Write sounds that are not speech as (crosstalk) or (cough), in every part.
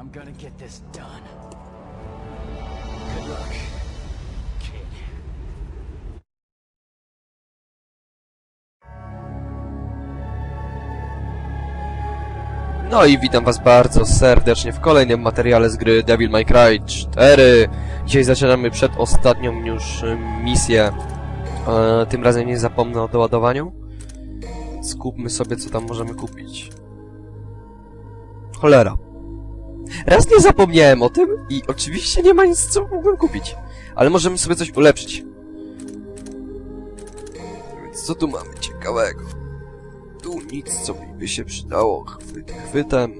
I'm gonna get this done. Good luck. No i witam was bardzo serdecznie w kolejnym materiale z gry Devil May Cry 4. Dzisiaj zaczynamy przedostatnią już y, misję. E, tym razem nie zapomnę o doładowaniu. Skupmy sobie, co tam możemy kupić. Cholera. Raz nie zapomniałem o tym i oczywiście nie ma nic, co mógłbym kupić. Ale możemy sobie coś ulepszyć. Więc co tu mamy ciekawego? Tu nic, co mi by się przydało. Chwyt chwytem.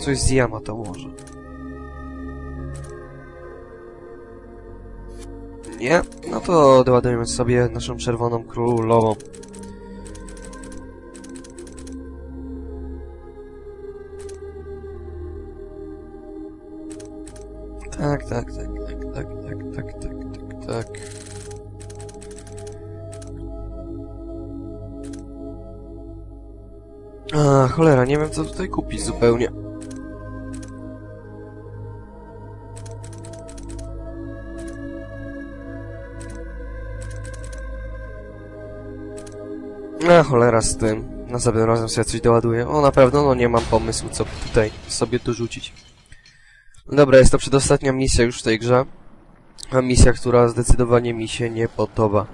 Coś z Yamato może. Nie? No to doładujemy sobie naszą czerwoną królową. Tak, tak, tak, tak, tak, tak, tak, tak, tak, tak. A, cholera, nie wiem co tutaj kupić zupełnie. A, cholera z tym. Następnym razem sobie coś doładuję. O, na pewno, no nie mam pomysłu, co tutaj sobie dorzucić. Dobra, jest to przedostatnia misja już w tej grze. A misja, która zdecydowanie mi się nie podoba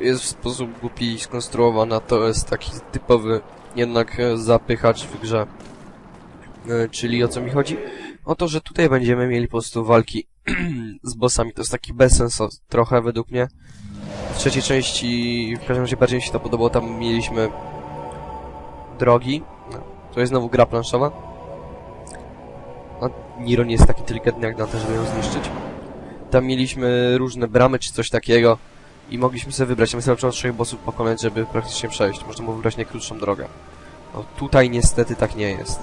jest w sposób głupi skonstruowana, to jest taki typowy jednak e, zapychacz w grze. E, Czyli o co mi chodzi? O to, że tutaj będziemy mieli po prostu walki (clears throat) z bossami. To jest taki bezsens trochę według mnie. W trzeciej części, w każdym razie bardziej mi się to podobało, tam mieliśmy drogi. No, to jest znowu gra planszowa. Niro nie jest tak inteligentny jak to, żeby ją zniszczyć. Tam mieliśmy różne bramy czy coś takiego i mogliśmy sobie wybrać. Ja wystarczyło trzech bossów pokonać, żeby praktycznie przejść. Można było wybrać najkrótszą drogę. No tutaj niestety tak nie jest.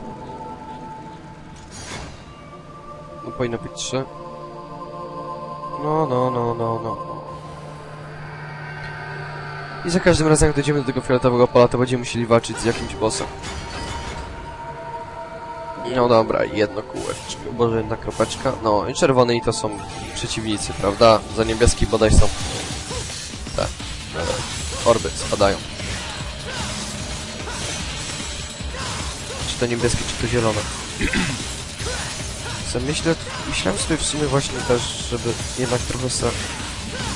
No powinno być trzy. No, no, no, no, no. I za każdym razem, jak dojdziemy do tego fioletowego pola, to będziemy musieli walczyć z jakimś bossem. No dobra, jedno kółeczko, boże jedna kropeczka. No i czerwony i to są przeciwnicy, prawda? Za niebieski bodaj są te e, orby spadają. Czy to niebieskie, czy to zielone? (clears throat) Myślę, myślałem sobie w sumie właśnie też, żeby jednak trochę se,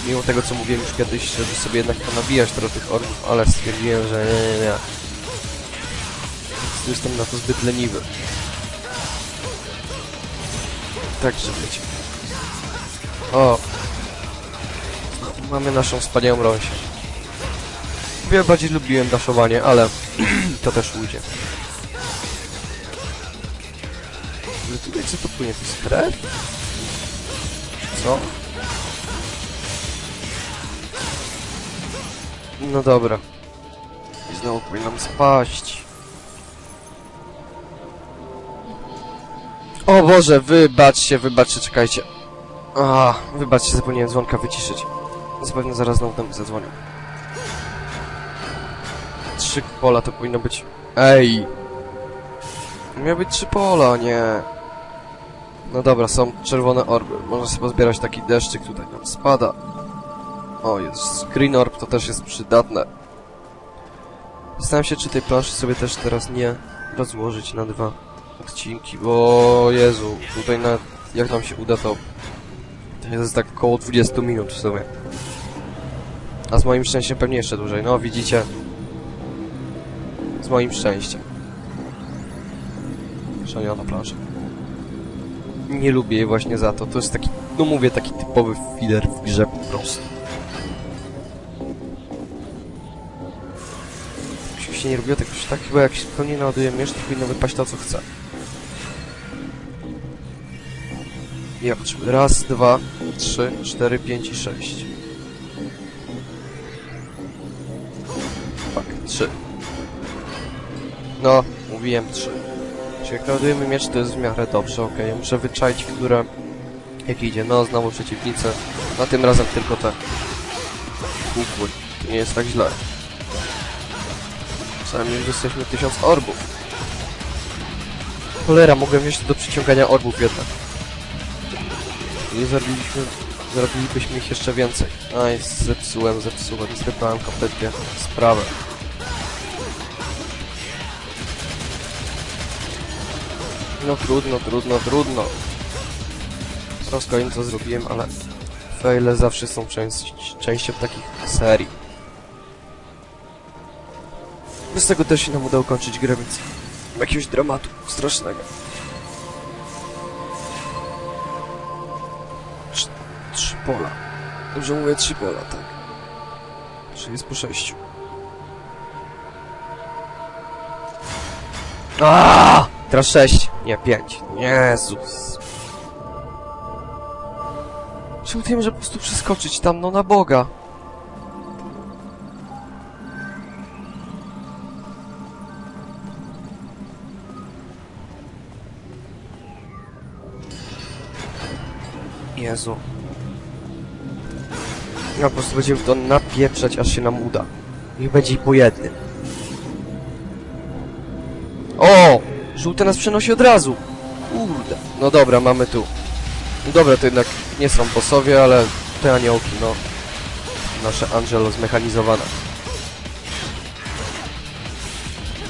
mimo tego co mówiłem już kiedyś, żeby sobie jednak ponabijać trochę tych orbów, ale stwierdziłem, że nie, nie, nie. Jestem na to zbyt leniwy. Także wiecie. O, Mamy naszą wspaniałą rąsię. Ja bardziej lubiłem daszowanie, ale (clears throat) to też ujdzie. Ale tutaj co to płynie? To jest krew? Co? No dobra. I znowu powinnam spaść. O Boże, wybaczcie, wybaczcie, czekajcie. A, wybaczcie, zapomniałem dzwonka wyciszyć. Zapewne zaraz znowu tam zadzwonią. Trzy pola to powinno być... Ej! Miały być trzy pola, nie. No dobra, są czerwone orby. Można sobie pozbierać taki deszczyk, tutaj nam spada. O, jest green orb, to też jest przydatne. Zastanawiam się, czy tej planszy sobie też teraz nie rozłożyć na dwa odcinki, bo Jezu, tutaj na jak nam się uda to to jest tak około 20 minut w sumie. A z moim szczęściem pewnie jeszcze dłużej. No, widzicie. Z moim szczęściem. Szaniona plaża. Nie lubię jej właśnie za to. To jest taki, no mówię, taki typowy filler w grze po prostu. Się nie robiło tak tak, chyba jak się pełnie naładuje miecz, to powinno wypaść to, co chce. Ja potrzebuję raz, dwa, trzy, cztery, pięć i sześć. Tak, trzy. No, mówiłem trzy. Czy jak ładujemy miecz, to jest w miarę dobrze, okej. Muszę wyczaić, które... Jak idzie. No, znowu przeciwnicy. A tym razem tylko te... Kukły. To nie jest tak źle. Przynajmniej już jesteśmy tysiąc orbów. Cholera, mogłem wziąć do przyciągania orbów jednak. Nie zrobiliśmy... Zrobilibyśmy ich jeszcze więcej. Aj, zepsułem, zepsułem, zrypałem kompletnie sprawę. No trudno, trudno, trudno. Rozkojem co zrobiłem, ale faile zawsze są część, częścią takich serii. Bez tego też się nam udało kończyć grę, więc jakiegoś dramatu strasznego. Trzy pola. Dobrze mówię, trzy pola, tak. Czyli jest po sześciu. Aaaa! Teraz sześć, nie pięć. Jezus. Czemu ty może po prostu przeskoczyć tam, no na Boga? Jezu. Ja po prostu będziemy w to napieprzać, aż się nam uda. Niech będzie i po jednym. O! Żółte nas przenosi od razu. Kurde. No dobra, mamy tu. No dobra, to jednak nie są bossowie, ale te aniołki, no. Nasze Angelo zmechanizowane.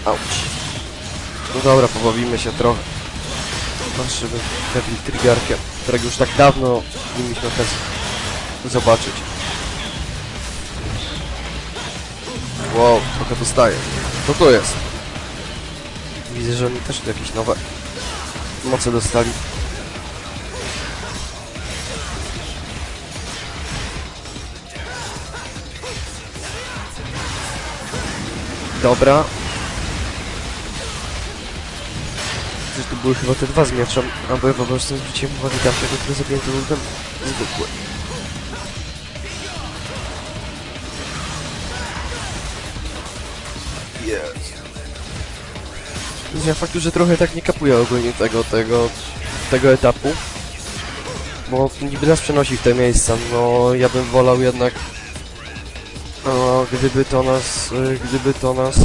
Auć. No dobra, pobawimy się trochę. Patrzymy Devil Triggerkiem, którego już tak dawno nie mieliśmy okazji zobaczyć. Wow, trochę dostaję. Co to jest? Widzę, że oni też tu jakieś nowe moce dostali. Dobra. Przecież tu były chyba te dwa z mieczem, ja po prostu zwróciłem uwagę tamtego, który zabiłem to był ten zwykły. Ja faktu, że trochę tak nie kapuję ogólnie tego, tego, tego etapu. Bo niby nas przenosi w te miejsca, no ja bym wolał jednak... No, gdyby to nas, y, gdyby to nas... y,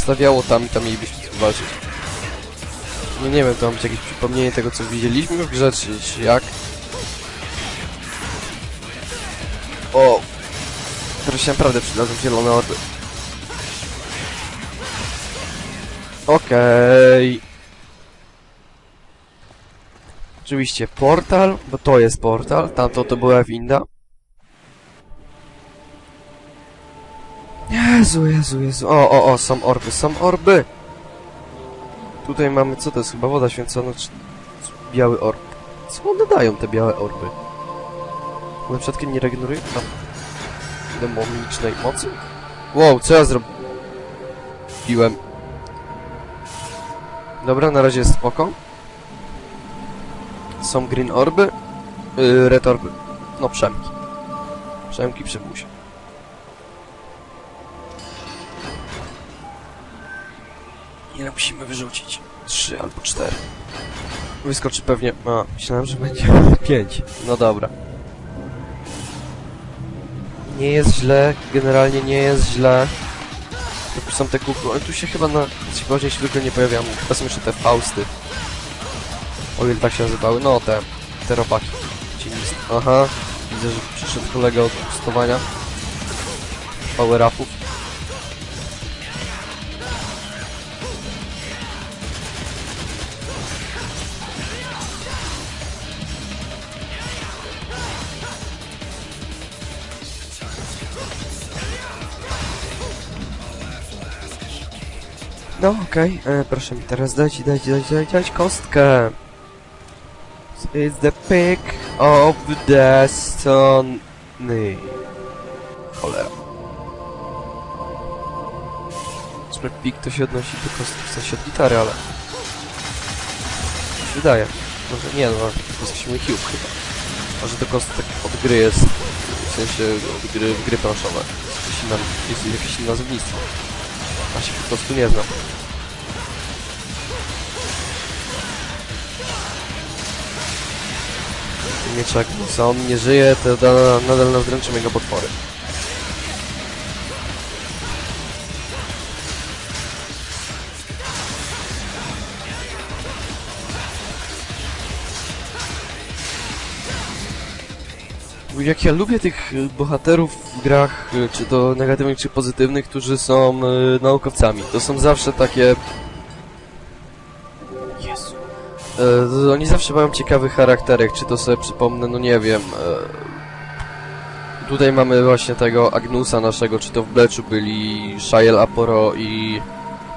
Stawiało tam i tam mielibyśmy walczyć. No nie wiem, to ma być jakieś przypomnienie tego, co widzieliśmy w grze, czy jak. O! Teraz się naprawdę przydadzą zielone orby. Okej. Oczywiście portal, bo to jest portal, tamto to była winda. Jezu, Jezu, Jezu. O, o, o, są orby, są orby. Tutaj mamy, co to jest? Chyba woda święcona, czy biały orb. Co one dają, te białe orby? One przypadkiem nie regenerują tam demonicznej mocy? Wow, co ja zrobiłem? Dobra, na razie jest spoko. Są green orby, yy, red orby. No, przemki. Przemki przybusie. Ile musimy wyrzucić? Trzy albo cztery. Wyskoczy pewnie... A, myślałem, że będzie (laughs) pięć. No dobra. Nie jest źle, generalnie nie jest źle. Są te kukły, ale tu się chyba na się tylko nie pojawiają. Chyba są jeszcze te Fausty. O ile tak się nazywały. No, te, te robaki. Aha, widzę, że przyszedł kolega od pustowania. Power-upów. No, okej, e, proszę mi teraz dać, dać, dać, dać, dać kostkę. It's the pick of destiny. Cholera. Super pik to się odnosi do kostki, w sensie od gitary, ale... Się Wydaje. Może nie, no, to jest mój cube chyba. Może to kostek od gry jest, w sensie od gry, gry planszowe. Jest jakieś, inna, jest inne nazewnictwo. A się po prostu nie znam. Mieczak, co on nie żyje, to da, nadal nas dręczy mega potwory. Jak ja lubię tych bohaterów w grach, czy to negatywnych, czy pozytywnych, którzy są y, naukowcami. To są zawsze takie... E, oni zawsze mają ciekawy charakterek, czy to sobie przypomnę, no nie wiem. E, tutaj mamy właśnie tego Agnusa naszego, czy to w Bleczu byli Shael Aporo i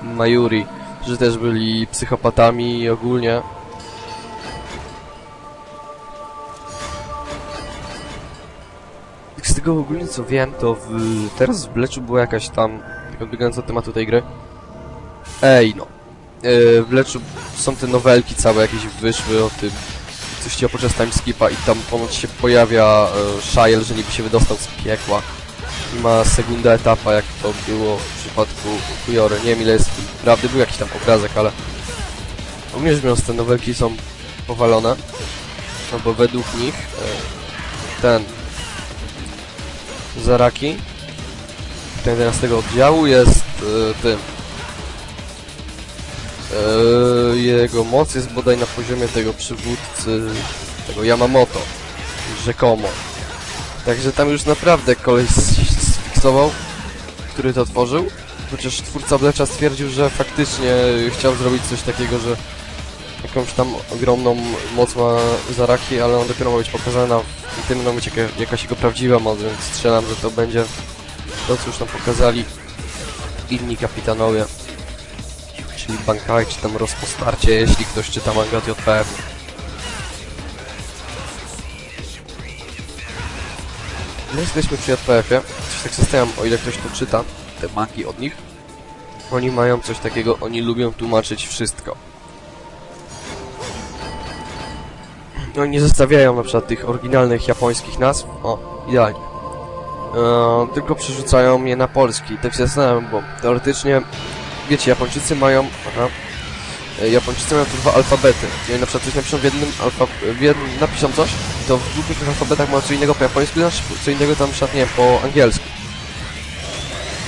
Mayuri, że też byli psychopatami ogólnie. Z tego ogólnie co wiem, to w, teraz w Bleczu była jakaś tam, tak odbiegając od tematu tej gry, Ej no, e, w Bleczu są te nowelki całe jakieś wyszły o tym, coś ci podczas timeskipa i tam ponoć się pojawia e, Shael, że niby się wydostał z piekła i ma sekunda etapa, jak to było w przypadku Kujory. Nie wiem ile jest prawdy, był jakiś tam obrazek, ale ogólnie rzecz biorąc te nowelki są powalone, no bo według nich e, ten Zaraki ten 11 oddziału jest e, tym e, jego moc jest bodaj na poziomie tego przywódcy tego Yamamoto rzekomo także tam już naprawdę koleś sfiksował który to tworzył chociaż twórca Blecza stwierdził, że faktycznie chciał zrobić coś takiego, że jakąś tam ogromną moc ma Zaraki, ale on dopiero ma być pokazana w tym momencie jaka, jakaś jego prawdziwa moc, więc strzelam, że to będzie to, co już tam pokazali inni kapitanowie. Czyli Bankai, czy tam rozpostarcie, jeśli ktoś czyta manga JPF. My jesteśmy przy JPF-ie. Coś tak zastanawiam, o ile ktoś to czyta, te mangi od nich. Oni mają coś takiego, oni lubią tłumaczyć wszystko. No nie zostawiają na przykład tych oryginalnych japońskich nazw. O, idealnie. Eee, tylko przerzucają je na polski. Tak się zastanawiam, bo teoretycznie, wiecie, Japończycy mają... Aha. E, Japończycy mają tu dwa alfabety. I oni na przykład coś napiszą w jednym alfa... w jednym... napiszą coś, to w dwóch tych alfabetach mają co innego po japońsku, znaczy co innego tam przykład, nie wiem, po angielsku.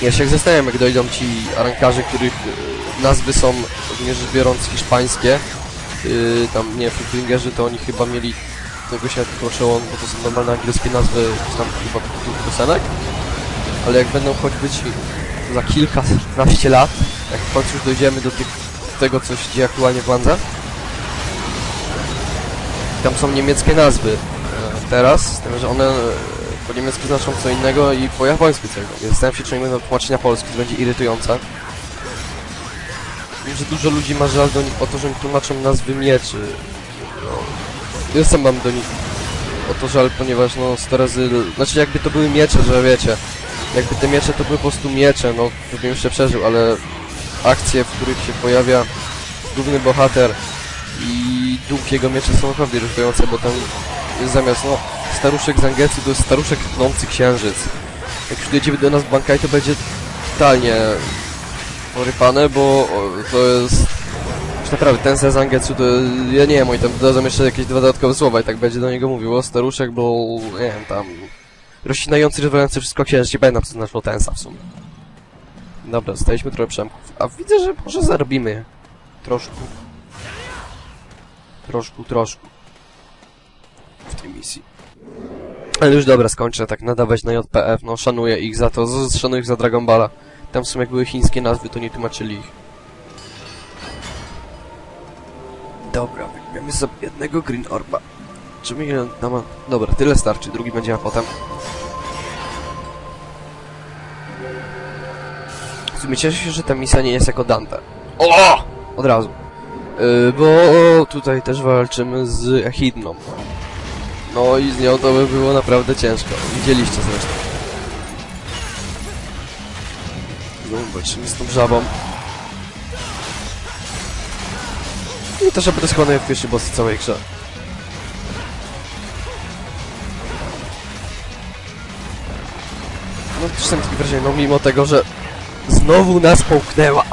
Ja się zastanawiam, jak dojdą ci arankarze, których e, nazwy są, również biorąc, hiszpańskie, yy, tam, nie wiem, Flingerzy to oni chyba mieli tego się poczęło, bo to są normalne angielskie nazwy, tam chyba tych piosenek, ale jak będą choćby ci za kilkanaście lat, jak w końcu już dojdziemy do tych, tego, co się dzieje aktualnie w Landze, tam są niemieckie nazwy e, teraz, z tym, że one e, po niemiecku znaczą co innego i po japońsku co innego. Zastanawiam się, czy nie będą tłumaczenia polskie, to będzie irytujące. Wiem, że dużo ludzi ma żal do nich o to, że im tłumaczą nazwy mieczy. No, ja sam mam do nich o to żal, ponieważ no 100 razy... Znaczy jakby to były miecze, że wiecie, jakby te miecze to były po prostu miecze, no to bym jeszcze przeżył, ale akcje, w których się pojawia główny bohater i duch jego mieczy są naprawdę irytujące, bo tam jest zamiast, no, staruszek Zangetsu to jest staruszek tnący księżyc. Jak już dojdziemy do nas Bankai, to będzie totalnie porypane, bo o, to jest... Naprawdę, ten Zangetsu to... Ja nie wiem, oni tam dodadzą jeszcze jakieś dwa dodatkowe słowa i tak będzie do niego mówiło. Staruszek, bo... nie wiem, tam... Rozcinający, rozwalający wszystko księżyc, nie pamiętam co znaczyło tensa w sumie. Dobra, staliśmy trochę przemków. A widzę, że może zarobimy troszkę. Troszkę, troszkę. W tej misji. Ale już dobra, skończę tak nadawać na JPF, no szanuję ich za to, szanuję ich za Dragon Balla. Tam w sumie jak były chińskie nazwy, to nie tłumaczyli ich. Dobra, weźmiemy sobie jednego Green Orba. Czy mi tam... Dobra, tyle starczy, drugi będziemy potem. W sumie cieszę się, że ta misja nie jest jako Dante. O! Od razu. Yy, bo tutaj też walczymy z Echidną. No i z nią to by było naprawdę ciężko. Widzieliście zresztą. No, walczymy z tą żabą. I to, żeby to jest chyba najpierwszy boss w całej grze. Takie wrażenie, no mimo tego, że znowu nas połknęła.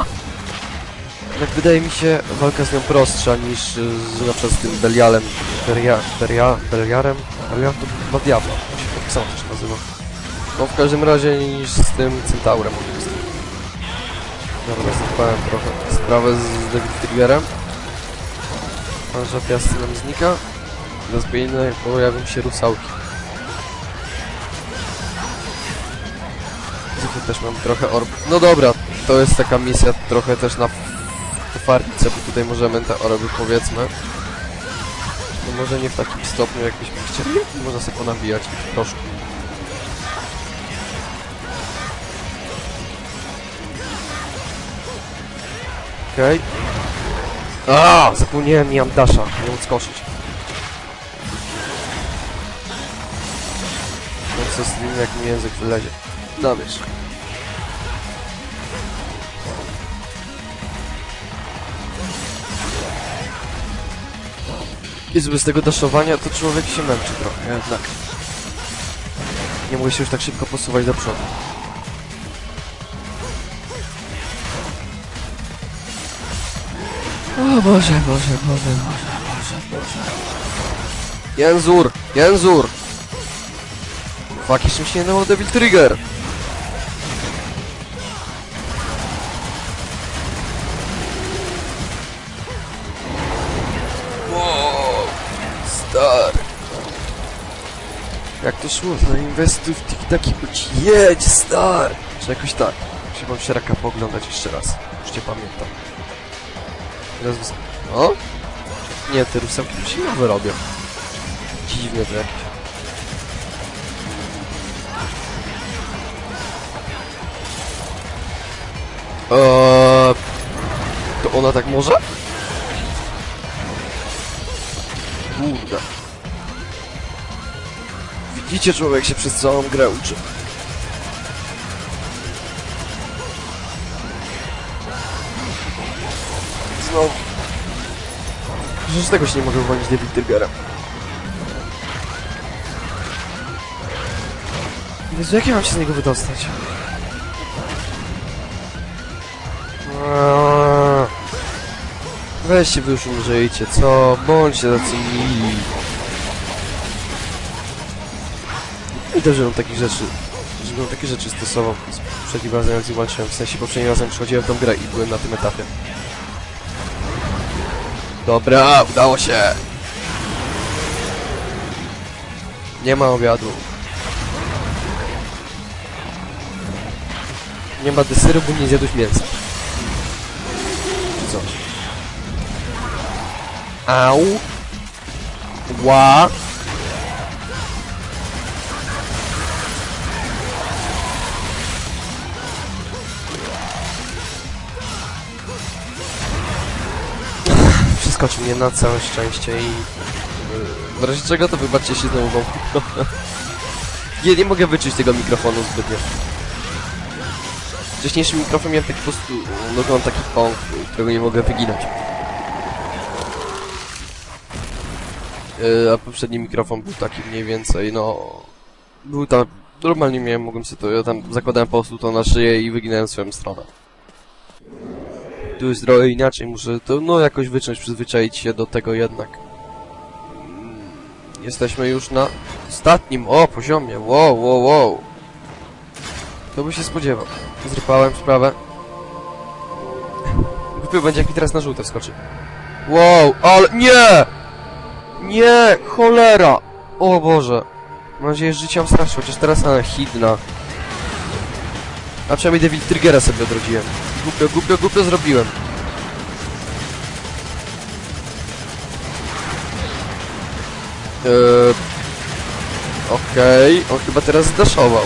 Jak wydaje mi się walka z nią prostsza niż y, z na przykład z tym Belialem. Beria, Beria, Beliarem? Beliar to chyba Diablo. Się tak samo też nazywa. No w każdym razie niż z tym Centaurem. Dobra, zapałem trochę sprawę z David Triggerem. Pan żapiasty nam znika. Zbijnej pojawią się rusałki. Tutaj też mam trochę orb. No dobra, to jest taka misja trochę też na farce, bo tutaj możemy te orby powiedzmy. No może nie w takim stopniu jakbyśmy chcieli. Można sobie ponabijać troszkę. Okej. A, Zapomniałem mi Amdasza, nie odskoczyć. No co z tym, jak mi język wylezie. No Jezu, bez tego daszowania to człowiek się męczy trochę, jednak. Nie mogę się już tak szybko posuwać do przodu. O Boże, Boże, Boże, Boże, Boże, Boże. Jęzur! Jęzur! Fuck, jeszcze mi się nie dało Devil Trigger! Szło? Zainwestuj w tiki-taki, jedź, stary! Czy jakoś tak. Wam się raka poglądać jeszcze raz. Już cię pamiętam. Teraz. O? Nie, te rusełki już się nowe robią. Dziwne to jakieś. Eee, to ona tak może? Kurde. Widzicie, człowiek się przez całą grę uczy. Znowu. Z tego się nie mogę uwolnić David Trigger'a. Jezu, jak ja mam się z niego wydostać? Eee. Weźcie wy już umrzyjcie, co? Bądźcie tacy mili. Też, żebym takich rzeczy, żebym takie rzeczy stosował poprzednim razem jak z nim walczyłem. W sensie poprzednim razem przychodziłem w tą grę i byłem na tym etapie. Dobra, udało się! Nie ma obiadu. Nie ma deseru, bo nie zjadłeś mięsa. Czy co? Au! Ła! Przeskoczył mnie na całe szczęście i... yy, W razie czego to wybaczcie się znowu wam. (laughs) Nie, nie mogę wyczuć tego mikrofonu zbytnio. Wcześniejszy mikrofon miałem taki po prostu... No mam taki pąk, którego nie mogę wyginać. Yy, a poprzedni mikrofon był taki mniej więcej, no... Był tam... Normalnie miałem, mogłem sobie to... Ja tam zakładałem po prostu to na szyję i wyginałem swoją stronę. Tu jest trochę inaczej, muszę to no jakoś wyczuć, przyzwyczaić się do tego jednak. Mm, Jesteśmy już na ostatnim, o, poziomie, wow, wow, wow. To by się spodziewał. Zrypałem sprawę. (laughs) Głupio będzie, jak mi teraz na żółte wskoczy. Wow, ale nie! Nie, cholera! O Boże. Mam nadzieję, że życie mam strasznie, chociaż teraz ale hidna. A przynajmniej Devil Triggera sobie odrodziłem. Głupio, głupio, głupio zrobiłem. Eee, Okej, on chyba teraz zdaszował.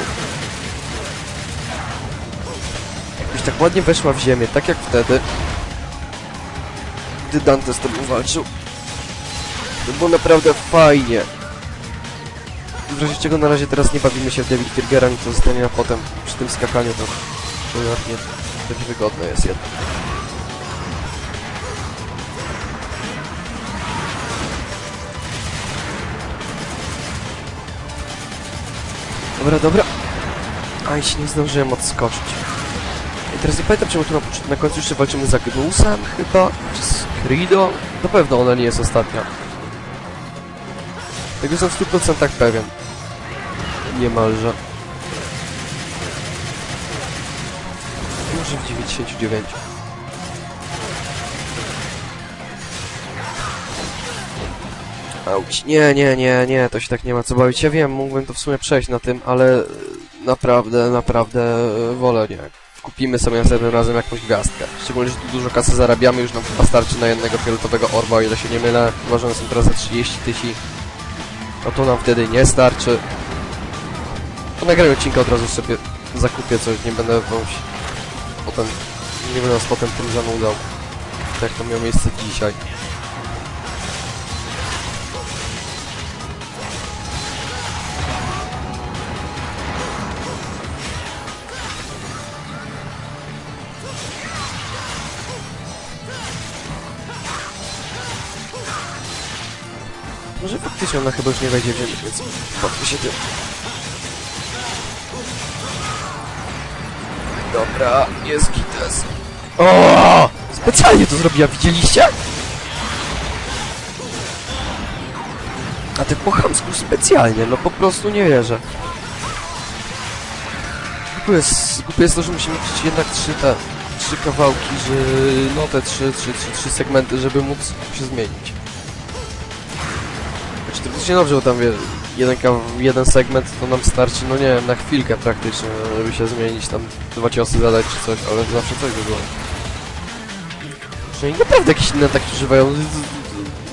Jakbyś tak ładnie weszła w ziemię, tak jak wtedy. gdy Dante z tobą walczył. To było naprawdę fajnie. W razie czego na razie teraz nie bawimy się w Devil Trigger'a, nic to zostanie na potem. Przy tym skakaniu to, to nie, to niewygodne jest jednak. Dobra, dobra. Aj, się nie zdążyłem odskoczyć. I teraz nie pamiętam, czemu tu na, na końcu jeszcze walczymy z Agnusem chyba, czy z Creedo. Na pewno ona nie jest ostatnia. Tego jestem w 100% pewien. Niemalże. W 99. Auć. Nie, nie, nie, nie, to się tak nie ma co bawić. Ja wiem, mógłbym to w sumie przejść na tym, ale naprawdę, naprawdę wolę nie. Kupimy sobie następnym razem jakąś gwiazdkę. Szczególnie, że tu dużo kasy zarabiamy, już nam chyba starczy na jednego fioletowego orba, o ile się nie mylę. One są teraz za 30 tysięcy. No to nam wtedy nie starczy. Po nagraniu odcinka od razu sobie zakupię coś, nie będę wąś potem, nie nas potem tym zanudzał. Tak to miało miejsce dzisiaj. Może faktycznie ona chyba już nie wejdzie w ziemię, więc bawmy się tym. Dobra, jest gites. O! Specjalnie to zrobiła, widzieliście? A ty po chamsku specjalnie, no po prostu nie wierzę. Głupie jest, głupie jest to, że musimy mieć jednak trzy te, trzy kawałki, że no te trzy, trzy, trzy, trzy segmenty, żeby móc się zmienić. Znaczy teoretycznie dobrze, bo tam wie, jeden, jeden segment to nam starczy, no nie wiem, na chwilkę praktycznie, żeby się zmienić, tam dwa ciosy zadać czy coś, ale zawsze coś by było. Przynajmniej naprawdę jakieś inne ataki używają.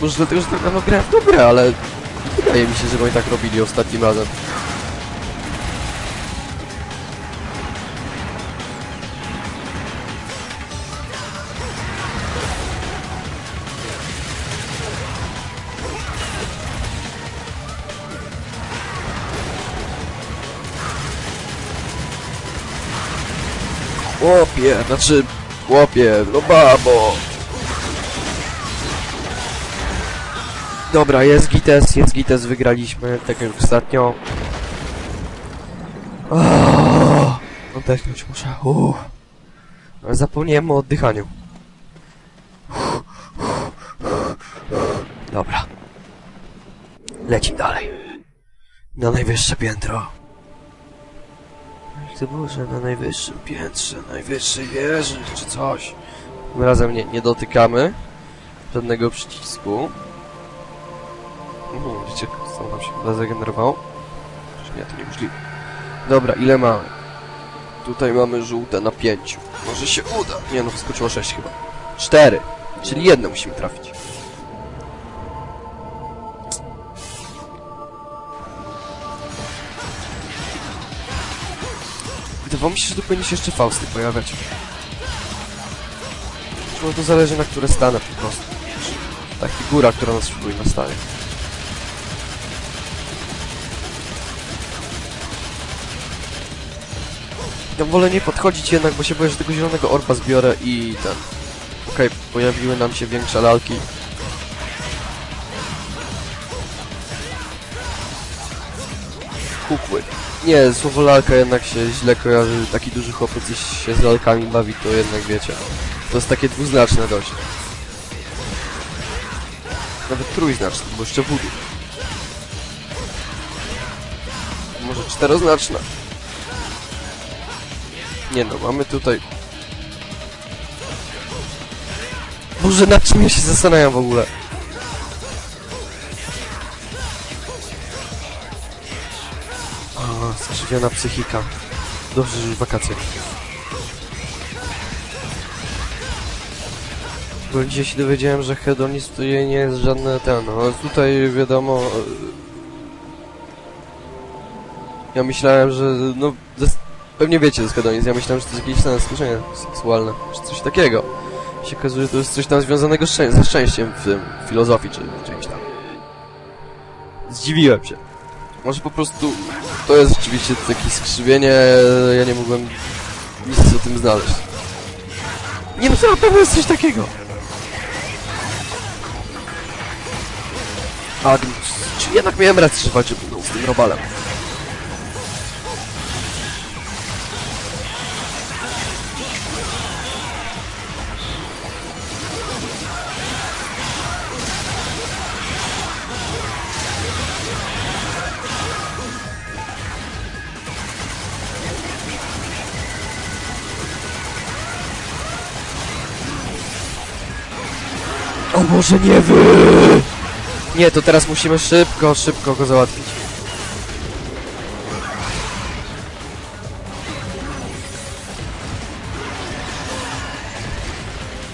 Może dlatego, że tak dawno grałem w ale wydaje mi się, że oni tak robili ostatnim razem. Chłopie, znaczy... Chłopie, no babo! Dobra, jest Gites, jest Gites, wygraliśmy, tak jak ostatnio. Oh, oddechnąć muszę, uff. Ale Zapomniałem o oddychaniu. Dobra. Lecimy dalej. Na najwyższe piętro. To było, że na najwyższym piętrze, najwyższej wieży, czy coś. Tym razem nie, nie dotykamy żadnego przycisku. Mhm, widzicie, co nam się chyba zagenerowało? Nie, to niemożliwe. Dobra, ile mamy? Tutaj mamy żółte na pięciu. Może się uda. Nie no, wyskoczyło sześć chyba. Cztery. Czyli jedno musimy trafić. Wydawało mi się, że tu powinny się jeszcze Fausty pojawiać. No to zależy na które stanę po prostu. Ta figura, która nas szykuje na stanie. Ja wolę nie podchodzić jednak, bo się boję, że tego zielonego orba zbiorę i ten... Okej, pojawiły nam się większe lalki. Kukły. Nie, słowo lalka jednak się źle kojarzy. Taki duży chłopiec jeśli się z lalkami bawi, to jednak wiecie. To jest takie dwuznaczne dość. Nawet trójznaczne, bo jeszcze wudu. Może czteroznaczne. Nie no, mamy tutaj... Boże, nad czym ja się zastanawiam w ogóle? Zażywiona psychika. Dobrze, że już wakacje. Bo dzisiaj się dowiedziałem, że hedonizm to nie jest żadne ten, ale tutaj wiadomo... e, Ja myślałem, że no... Pewnie wiecie, jest hedonizm. Ja myślałem, że to jest jakieś ten skorzenie seksualne, czy coś takiego. się okazuje, że to jest coś tam związanego z szczę ze szczęściem w tym, filozofii, czy czymś tam. Zdziwiłem się. Może po prostu to jest rzeczywiście takie skrzywienie, ja nie mogłem nic o tym znaleźć. Nie no, to na pewno jest coś takiego. A, czy jednak miałem rację, że walczy no, z tym robalem. Boże, nie wy! Nie, to teraz musimy szybko, szybko go załatwić.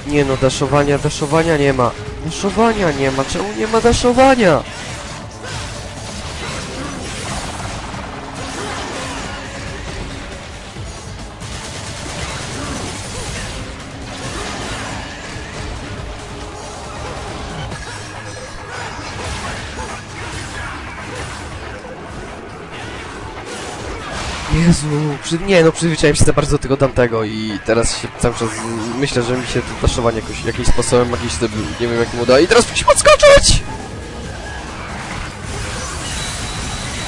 Nie no, daszowania, daszowania nie ma. Daszowania nie ma, czemu nie ma daszowania? Przy... nie no, przyzwyczaiłem się za bardzo do tego tamtego i teraz się cały czas myślę, że mi się to daszowanie jakoś, jakimś sposobem magicznym, nie wiem jak mu uda i teraz musimy odskoczyć!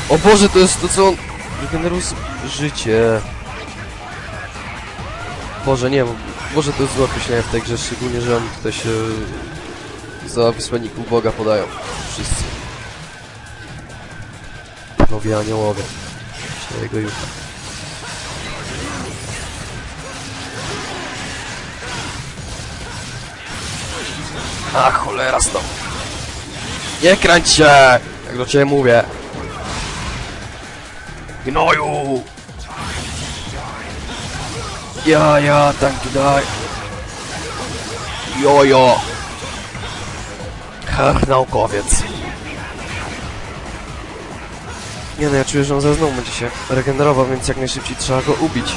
O Boże, to jest to co on... Regeneruje sobie życie. Boże, nie, Boże to jest złe określenie w tej grze, szczególnie, że oni tutaj się za wysłanników Boga podają. Wszyscy. Panowie aniołowie. Jego jucha. A cholera stop. Nie kręć się! Jak do ciebie mówię. Gnoju! Ja, ja, tanki daj. Jojo! Ach, naukowiec. Nie no, ja czuję, że on znowu będzie się regenerował, więc jak najszybciej trzeba go ubić.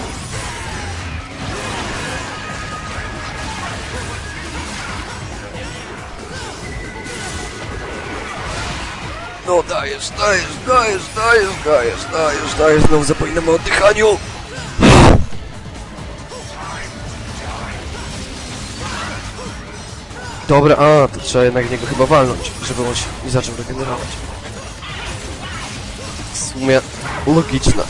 Dajesz, dajesz, dajesz, dajesz, dajesz, dajesz, dajesz, znowu zapominamy o oddychaniu. Dobra, a, to trzeba jednak w niego chyba walnąć, żeby on się nie zaczął regenerować. W sumie logiczne.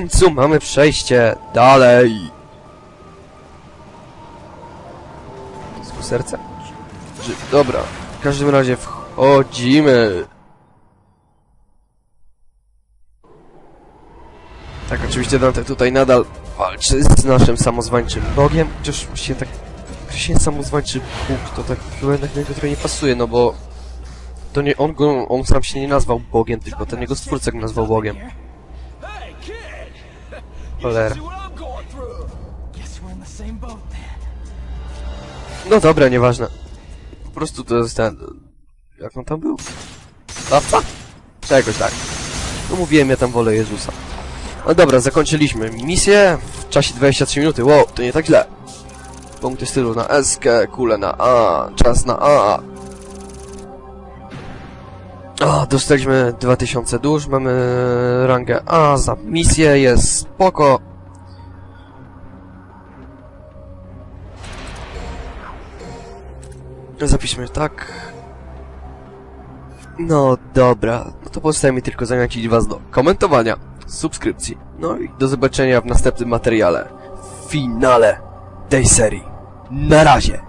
Końcu mamy przejście dalej! Z serca? Dobra, w każdym razie wchodzimy. Tak, oczywiście Dante tutaj nadal walczy z naszym samozwańczym bogiem, chociaż właściwie tak określenie samozwańczy bóg to tak chyba do niego trochę nie pasuje, no bo to nie on go, on sam się nie nazwał bogiem, tylko ten jego stwórca go nazwał bogiem. Then. No dobra, nieważne. Po prostu to jest ten... Jak on tam był? Dawca? Czy jakoś tak. No mówiłem, ja tam wolę Jezusa. No dobra, zakończyliśmy misję w czasie 23 minuty. Wow, to nie tak źle. Punkty stylu na S, kule na A, czas na A. O, dostaliśmy 2000 dusz, mamy rangę A za misję, jest spoko. Zapiszmy tak. No dobra, no to pozostaje mi tylko zachęcić was do komentowania, subskrypcji, no i do zobaczenia w następnym materiale, w finale tej serii. Na razie!